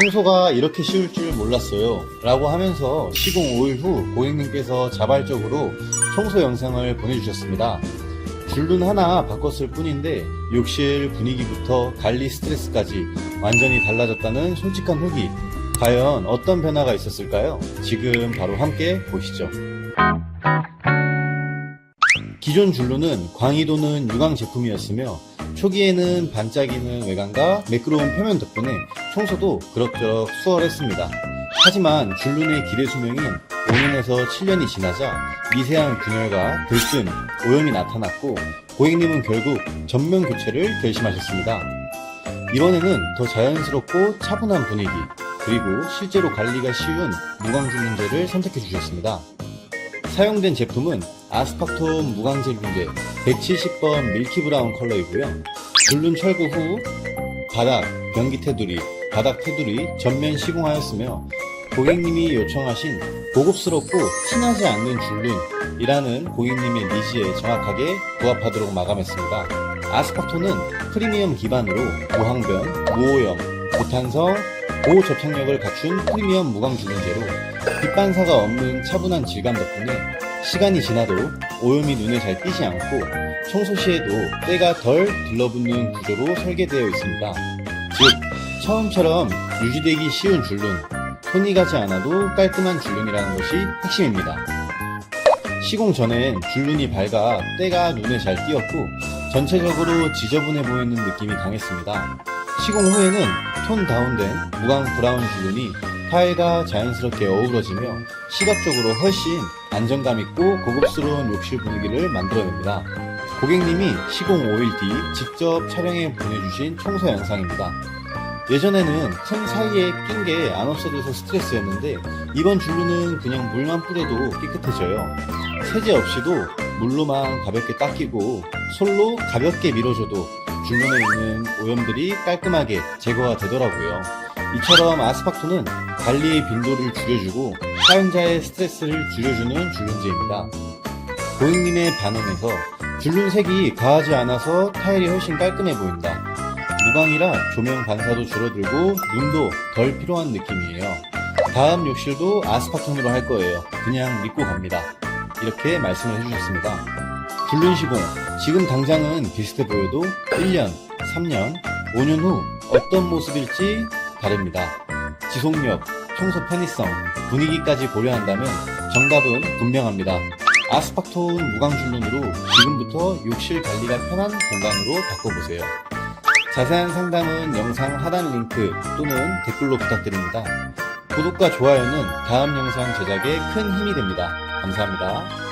청소가 이렇게 쉬울 줄 몰랐어요. 라고 하면서 시공 5일 후 고객님께서 자발적으로 청소 영상을 보내주셨습니다. 줄눈 하나 바꿨을 뿐인데 욕실 분위기부터 관리 스트레스까지 완전히 달라졌다는 솔직한 후기. 과연 어떤 변화가 있었을까요? 지금 바로 함께 보시죠. 기존 줄눈은 광희도는 유광 제품이었으며 초기에는 반짝이는 외관과 매끄러운 표면 덕분에 청소도 그럭저럭 수월했습니다. 하지만 줄눈의 기대 수명인 5년에서 7년이 지나자 미세한 균열과 들뜸, 오염이 나타났고 고객님은 결국 전면 교체를 결심하셨습니다. 이번에는 더 자연스럽고 차분한 분위기, 그리고 실제로 관리가 쉬운 무광줄눈제를 선택해 주셨습니다. 사용된 제품은 아스팍톤 무광젤 균제 170번 밀키브라운 컬러이고요. 줄눈 철거 후 바닥, 변기 테두리, 바닥 테두리 전면 시공하였으며 고객님이 요청하신 고급스럽고 티나지 않는 줄눈이라는 고객님의 니즈에 정확하게 부합하도록 마감했습니다. 아스팍톤은 프리미엄 기반으로 무항변, 무오염, 고탄성, 고접착력을 갖춘 프리미엄 무광 줄눈제로 빛반사가 없는 차분한 질감 덕분에 시간이 지나도 오염이 눈에 잘 띄지 않고 청소 시에도 때가 덜 들러붙는 구조로 설계되어 있습니다. 즉, 처음처럼 유지되기 쉬운 줄눈, 손이 가지 않아도 깔끔한 줄눈이라는 것이 핵심입니다. 시공 전엔 줄눈이 밝아 때가 눈에 잘 띄었고 전체적으로 지저분해 보이는 느낌이 강했습니다. 시공 후에는 톤 다운된 무광 브라운 줄눈이 타일과 자연스럽게 어우러지며 시각적으로 훨씬 안정감 있고 고급스러운 욕실 분위기를 만들어냅니다. 고객님이 시공 5일 뒤 직접 촬영해 보내주신 청소 영상입니다. 예전에는 틈 사이에 낀 게 안 없어져서 스트레스였는데 이번 줄눈은 그냥 물만 뿌려도 깨끗해져요. 세제 없이도 물로만 가볍게 닦이고 솔로 가볍게 밀어줘도 줄눈에 있는 오염들이 깔끔하게 제거가 되더라고요. 이처럼 아스팍토는 관리의 빈도를 줄여주고 사용자의 스트레스를 줄여주는 줄눈제입니다. 고객님의 반응에서 줄눈색이 과하지 않아서 타일이 훨씬 깔끔해 보인다. 무광이라 조명 반사도 줄어들고 눈도 덜 필요한 느낌이에요. 다음 욕실도 아스파톤으로 할 거예요. 그냥 믿고 갑니다. 이렇게 말씀을 해주셨습니다. 줄눈 시공. 지금 당장은 비슷해 보여도 1년, 3년, 5년 후 어떤 모습일지 다릅니다. 지속력, 청소 편의성, 분위기까지 고려한다면 정답은 분명합니다. 아스팍톤 무광 줄눈으로 지금부터 욕실 관리가 편한 공간으로 바꿔보세요. 자세한 상담은 영상 하단 링크 또는 댓글로 부탁드립니다. 구독과 좋아요는 다음 영상 제작에 큰 힘이 됩니다. 감사합니다.